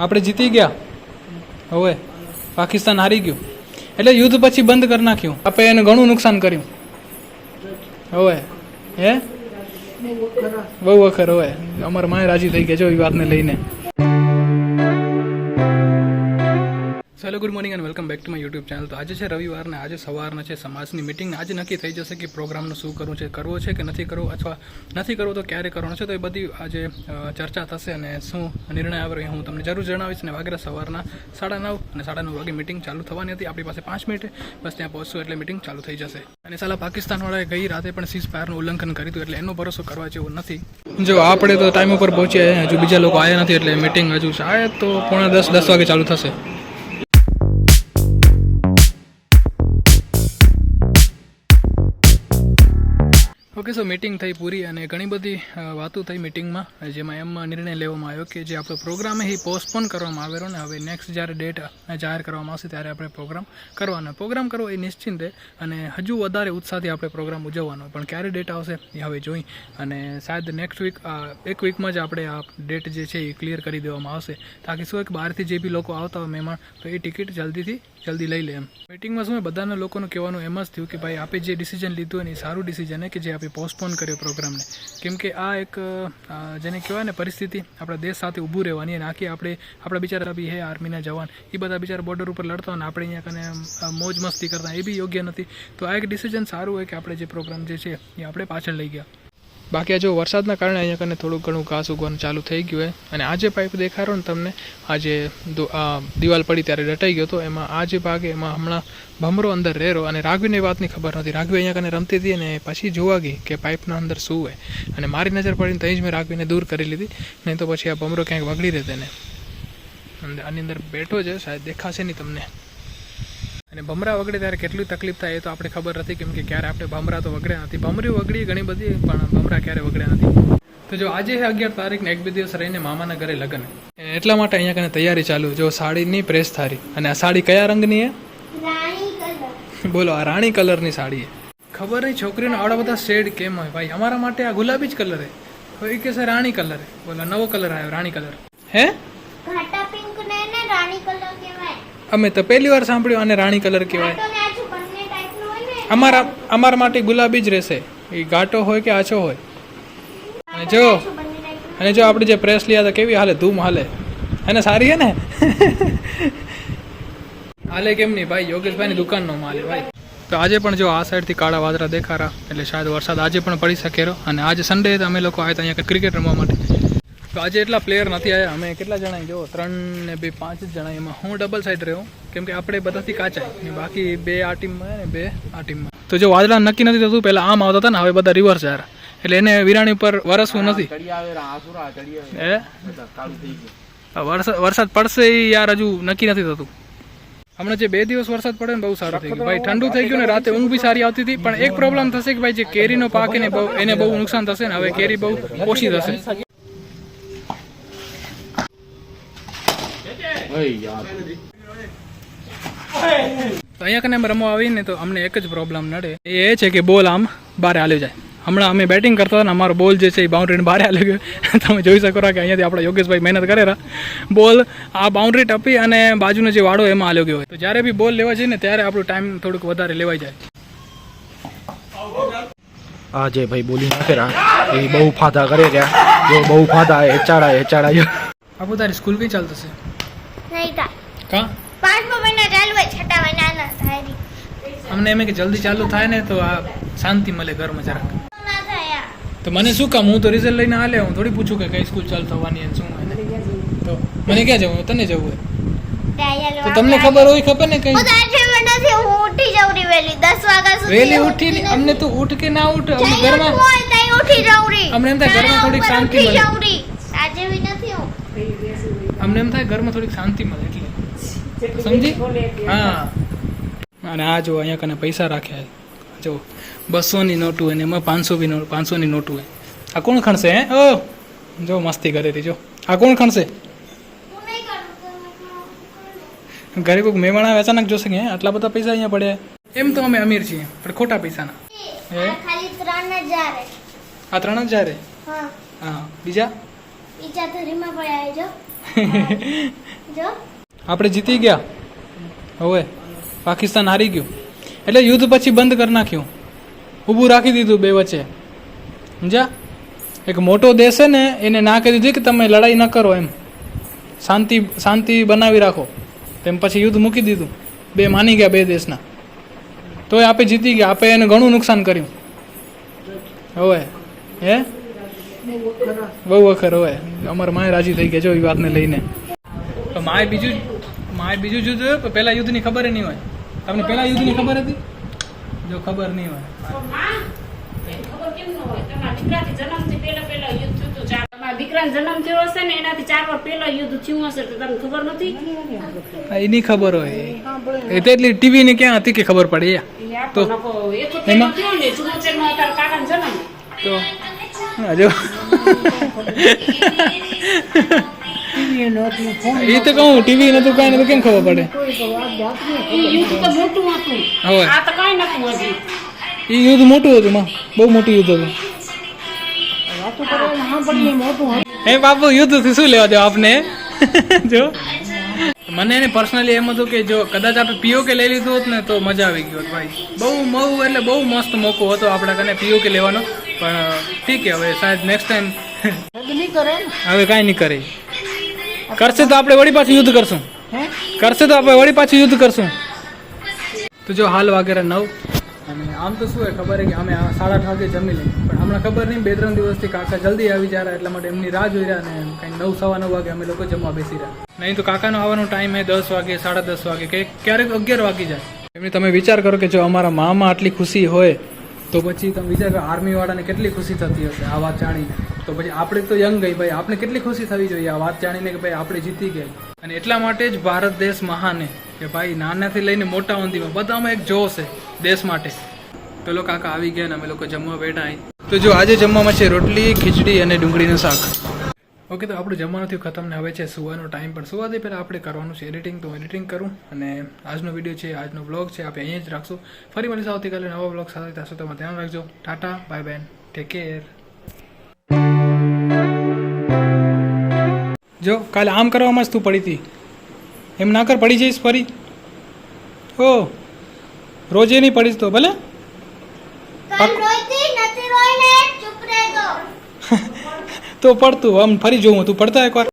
આપણે જીતી ગયા. હવે પાકિસ્તાન હારી ગયું. એટલે યુદ્ધ પછી બંધ કરી નાખ્યું. આપણે એને ઘણું નુકસાન કર્યું. હવે, હે? બહુ વખર હોય અમારા માય રાજી થઈ ગયા જો એ વાતને લઈને. Hello good morning and welcome back to my YouTube channel તો આજે છે રવિવાર ને આજે સવારના છે સમાજની મિટિંગ આજે નક્કી થઈ જશે કે પ્રોગ્રામનું શું કરવું છે, કરવો છે કે નથી કરવો અથવા નથી કરવો તો ક્યારે કરવાનો છે તો એ બધી આજે ચર્ચા થશે અને શું નિર્ણય આવે હું તમને જરૂર જણાવીશ અને વાગ્યા સવારના સાડા નવ અને સાડા નવ વાગે મિટિંગ ચાલુ થવાની હતી. આપણી પાસે પાંચ મિનિટ બસ ત્યાં પહોંચશું એટલે મિટિંગ ચાલુ થઈ જશે. અને સાલા પાકિસ્તાનવાળાએ ગઈ રાતે પણ સીઝ ફાયરનું ઉલ્લંઘન કર્યું હતું એટલે એનો ભરોસો કરવા જેવો નથી. જો આપણે તો ટાઈમ ઉપર પહોંચ્યા હજુ બીજા લોકો આવ્યા નથી એટલે મિટિંગ હજુ શાયદ તો પોણા દસ દસ વાગે ચાલુ થશે. ઓકે સો મીટિંગ થઈ પૂરી અને ઘણી બધી વાતો થઈ મિટિંગમાં જેમાં એમ નિર્ણય લેવામાં આવ્યો કે જે આપણો પ્રોગ્રામ એ પોસ્ટપોન કરવામાં આવેલો ને હવે નેક્સ્ટ જ્યારે ડેટ જાહેર કરવામાં આવશે ત્યારે આપણે પ્રોગ્રામ કરવાનો. પ્રોગ્રામ કરવો એ નિશ્ચિંતે અને હજુ વધારે ઉત્સાહથી આપણે પ્રોગ્રામ ઉજવવાનો. પણ ક્યારે ડેટ આવશે એ હવે જોઈ અને શાયદ નેક્સ્ટ વીક એક વીકમાં જ આપણે આ ડેટ જે છે એ ક્લિયર કરી દેવામાં આવશે. તાકી શું એક બહારથી જે બી લોકો આવતા હોય મહેમાન, તો એ ટિકિટ જલ્દીથી, જલ્દી લઈ લે એમ. મિટિંગમાં શું બધાના લોકોનું કહેવાનું એમ જ થયું કે ભાઈ આપણે જે ડિસિઝન લીધું એ સારું ડિસિઝન કે જે આપણે પોસ્ટપોન કર્યો પ્રોગ્રામને કેમ કે આ એક જેને કહેવાય ને પરિસ્થિતિ, આપણા દેશ સાથે ઊભું રહેવાની અને આખી આપણે, આપણા બિચારા બી હે આર્મીના જવાન. એ બધા બિચારા બોર્ડર ઉપર લડતા અને આપણે અહીંયા કને મોજ મસ્તી કરતા એ બી યોગ્ય નથી. તો આ એક ડિસિઝન સારું હોય કે આપણે જે પ્રોગ્રામ જે છે, એ આપણે પાછળ લઈ ગયા. બાકી જો વરસાદના કારણે અહીંયા કને થોડું ઘણું ઘાસ ઉગવાનું ચાલુ થઈ ગયું હોય અને આ જે પાઇપ દેખાડો ને તમને, આ દિવાલ પડી ત્યારે રટાઈ ગયો હતો, એમાં આ જે ભાગ એમાં હમણાં ભમરો અંદર રહેરો અને રાઘવીને વાતની ખબર નહોતી. રાઘવી અહીંયા કને રમતી હતી અને પછી જોવા ગઈ કે પાઇપના અંદર શું હોય અને મારી નજર પડીને ત્યાં જ મેં રાઘવીને દૂર કરી લીધી. નહીં તો પછી આ ભમરો ક્યાંક વગડી રહે તેને આની અંદર બેઠો છે, શાયદ દેખાશે નહીં તમને. અને ભમરા વગડે ત્યારે કેટલી તકલીફ થાય એ તો આપણે ખબર નથી કેમ કે ક્યારે આપણે ભમરા તો વગડ્યા નથી. ભમરી વગડી ઘણી બધી પણ ભમરા ક્યારે વગડ્યા નથી. તો જો આજે અગિયાર તારીખ ને એક બે દિવસ રહીને મામાના ઘરે લગ્ન. એટલા માટે અહીંયા કને તૈયારી ચાલુ જો સાડીની પ્રેસ થારી. અને આ સાડી કયા રંગની હે બોલો આ રાણી કલરની સાડી હે ખબર નહીં છોકરીનો આવડા બધા શેડ કેમ હોય. ભાઈ અમારા માટે આ ગુલાબી જ કલર હે કોઈ કે રાણી કલર બોલો નવો કલર આવ્યો રાણી કલર હે ઘાટા પિંક ને ને રાણી કલર કહેવાય અમે તો પહેલી વાર સાંભળ્યું અને રાણી કલર કહેવાય. અમારા અમારા માટે ગુલાબી જ રહેશે. એ ઘાટો હોય કે આછો હોય? અને જો અને જો આપણે જે પ્રેસ લીધા તો કેવી હાલે? ધૂમ હાલે. એને સારી હે ને? હાલે કેમ નહીં ભાઈ? યોગેશભાઈની દુકાનનો માલ ભાઈ. તો આજે પણ જો આ સાઈડથી કાળા વાદળા દેખારા એટલે શાયદ વરસાદ આજે પણ પડી શકે અને આજે સન્ડે અમે લોકો આવ્યા હતા અહીંયા ક્રિકેટ રમવા માટે. તો આજે એટલા પ્લેયર નથી આવ્યા અમે કેટલા જણા જો ત્રણ ને બે, પાંચ જ જણા એમાં હું ડબલ સાઈડ રહ્યો, કેમ કે આપણે બધાથી કાચા બાકી બે આ ટીમમાં ને બે આ ટીમમાં તો જો વાદળા નક્કી નથી થતું, પહેલાં આમ આવતા હતા ને, હવે બધા રિવર્સ યાર. એટલે એને વિરાણી ઉપર વરસવું નથી. વરસાદ પડશે યાર હજુ નક્કી નથી થતું. હમણાં જે બે દિવસ વરસાદ પડે ને, બહુ સારું થઈ ગયું. ભાઈ, ઠંડુ થઈ ગયું ને, રાતે ઊંઘ બી સારી આવતી હતી. પણ એક પ્રોબ્લેમ થશે કે ભાઈ, જે કેરીનો પાક એને બહુ એને બહુ નુકસાન થશે ને, હવે કેરી બહુ ઓછી થશે. અહીંયા કને રમવા આવીને તો અમને એક જ પ્રોબ્લેમ નડે. એ એ છે કે બોલ આમ બહાર હાલ્યો જાય. હમણાં અમે બેટિંગ કરતા હતા ને અમારો બોલ જે છે એ બાઉન્ડ્રીને બહાર હાલ્યો ગયો. તમે જોઈ શકો છો કે અહીંયાથી આપણા યોગેશભાઈ મહેનત કરેલા બોલ આ બાઉન્ડ્રી ટપી અને બાજુનો જે વાડો એમાં હાલ્યો ગયો હોય. તો જ્યારે બી બોલ લેવા જઈએ ને ત્યારે આપણું ટાઈમ થોડુંક વધારે લેવાઈ જાય. આ જે ભાઈ બોલી નાખે એ બહુ ફાધા કરે રહ્યા જો બહુ ફાધા હેચાડા હેચાડા આપું તારી સ્કૂલ કઈ ચાલતશે નહીં થાય કા? પાંચમા મહિના ચાલુ હોય છઠ્ઠા મહિના ના થાય અમને એમ કે જલ્દી ચાલુ થાય ને તો આ શાંતિ મળે ઘરમાં જરાક. તો મને શું કામ હું તો રિઝલ્ટ લઈને હાલે હું થોડી પૂછું કે કઈ સ્કૂલ ચાલુ થવાની અને શું તો મને ક્યાં જવું તને જવું તો તમને ખબર હોય ખબર ને કઈ? હું ઉઠી જાઉં રી વહેલી. દસ વાગ્યા સુધી વહેલી ઉઠી અમને તો ઉઠ કે ના ઉઠ અમને ઘરમાં ઉઠી જાઉં રી. અમને એમ થાય ઘરમાં થોડીક શાંતિ મળે. જાઉં રી આજે બી નથી હું અમને એમ થાય ઘરમાં થોડીક શાંતિ મળે એટલે. સમજી? હા. અને આ જો અહીંયા કને પૈસા રાખ્યા જો બસોની નોટું હોય ને એમાં પાંચસો બી નોટ પાંચસોની નોટું હોય. આ કોણ ખણશે હે? ઓ! જો મસ્તી કરેલી જો. આ કોણ ખણશે? ઘરે કોઈક મહેમાન આવે અચાનક જોશે કે આટલા બધા પૈસા અહીંયા પડે એમ તો અમે અમીર છીએ પણ ખોટા પૈસાના. હે? આ ત્રણ હજાર હે. બીજા? બીજા ધરીમાં પડ્યા જો. આપણે જીતી ગયા. હવે પાકિસ્તાન હારી ગયું. એટલે યુદ્ધ પછી બંધ કરી નાખ્યું. ઊભું રાખી દીધું બે વચ્ચે. સમજ્યા? એક મોટો દેશ છે ને, એને ના કહી દીધું કે તમે લડાઈ ન કરો એમ. શાંતિ શાંતિ બનાવી રાખો. તેમ પછી યુદ્ધ મૂકી દીધું. બે માની ગયા બે દેશના. તોય આપે જીતી ગયા. આપે એને ઘણું નુકસાન કર્યું. હવે, હે? બહુ વખર હોય. અમારા માય રાજી થઈ ગયા જો એ વાતને લઈને. તો માય બીજું માય બીજું યુદ્ધ હોય પણ પહેલાં યુદ્ધની ખબર નહીં હોય. તમને પહેલાં યુદ્ધની ખબર હતી? જો ખબર નહીં હોય. ખબર કેમ ન હોય? તમારા દીકરાથી જન્મથી પહેલા પહેલા યુદ્ધ થયું હતું. ચાર તમારા દીકરાનો જન્મ થયો હશે ને એનાથી ચાર વાર પહેલા યુદ્ધ થયું હશે તો તમને ખબર એની ખબર હોય. એ તો એટલી ટીવી ની ક્યાં હતી કે ખબર પડે? તો એ તો કહું ટીવી નતું કાંઈ નતું કેમ ખબર પડે? એ યુદ્ધ તો મોટું હતું. હવે આ તો કાંઈ નતું હજી. એ યુદ્ધ મોટું હતું માં. બહુ મોટું યુદ્ધ હતું. હે બાપુ યુદ્ધથી શું લેવા દેવા આપને? જો. મને એને પર્સનલી એમ હતું કે જો કદાચ આપણે પીઓ કે લઈ લીધું હોત ને તો મજા આવી ગઈ હોત ભાઈ. બહુ મઉ એટલે બહુ મસ્ત મોકો હતો આપણા કને પીઓ કે લેવાનો. પણ ઠીક છે હવે શાયદ નેક્સ્ટ ટાઈમ હવે કાંઈ નહીં કરે. કરશે તો આપણે વળી પાછું યુદ્ધ કરશું. કરશે તો આપણે વળી પાછું યુદ્ધ કરશું. તો જો હાલ વાગેરા નવ. અને આમ તો શું હોય ખબર છે કે અમે સાડા આઠ વાગે જમી લઈએ. પણ હમણાં ખબર નહીં બે ત્રણ દિવસથી કાકા જલ્દી આવી જાય એટલા માટે એમની રાહ જોઈ રહ્યા ને કંઈ નવ સવા નવ વાગે અમે લોકો જમવા બેસી રહ્યા. નહીં તો કાકાનો આવવાનો ટાઈમ હે દસ વાગે સાડા દસ વાગે કે ક્યારેક અગિયાર વાગી જાય. એમની તમે વિચાર કરો કે જો અમારા મામાં આટલી ખુશી હોય તો પછી તમે વિચાર કરો આર્મી વાળાને કેટલી ખુશી થતી હશે, આ વાત જાણીને તો પછી આપણે તો યંગ ગઈ ભાઈ, આપણે કેટલી ખુશી થવી જોઈએ આ વાત જાણીને કે ભાઈ આપણે જીતી ગઈ અને એટલા માટે જ ભારત દેશ મહાન કે ભાઈ નાનાથી લઈને મોટા ઊંધીમાં બધામાં એક જોશ છે દેશ માટે. પેલો કાકા આવી ગયા ને અમે લોકો જમવા બેઠા તો જો આજે જમવામાં છે રોટલી, ખીચડી અને ડુંગળીનું શાક. ઓકે તો આપણું જમવાનું થયું ખતમ ને હવે છે સુવાનો ટાઈમ પણ સુવાથી પહેલાં આપણે કરવાનું છે એડિટિંગ તો એડિટિંગ કરું અને આજનો વીડિયો છે, આજનો બ્લોગ છે, આપણે અહીંયા જ રાખશું. ફરી મળીશું આવતીકાલે નવા બ્લોગ સાથે. સુધી તમે ધ્યાન રાખજો. ટાટા બાય બેન ટેક કેર જો, કાલે આમ કરવામાં જ તું પડી હતી. એમ ના કર, પડી જઈશ ફરી. ઓ, રોજે નહીં પડીશ તો ભલે. તો પડતું. આમ ફરી જોઉં તું પડતા એકવાર.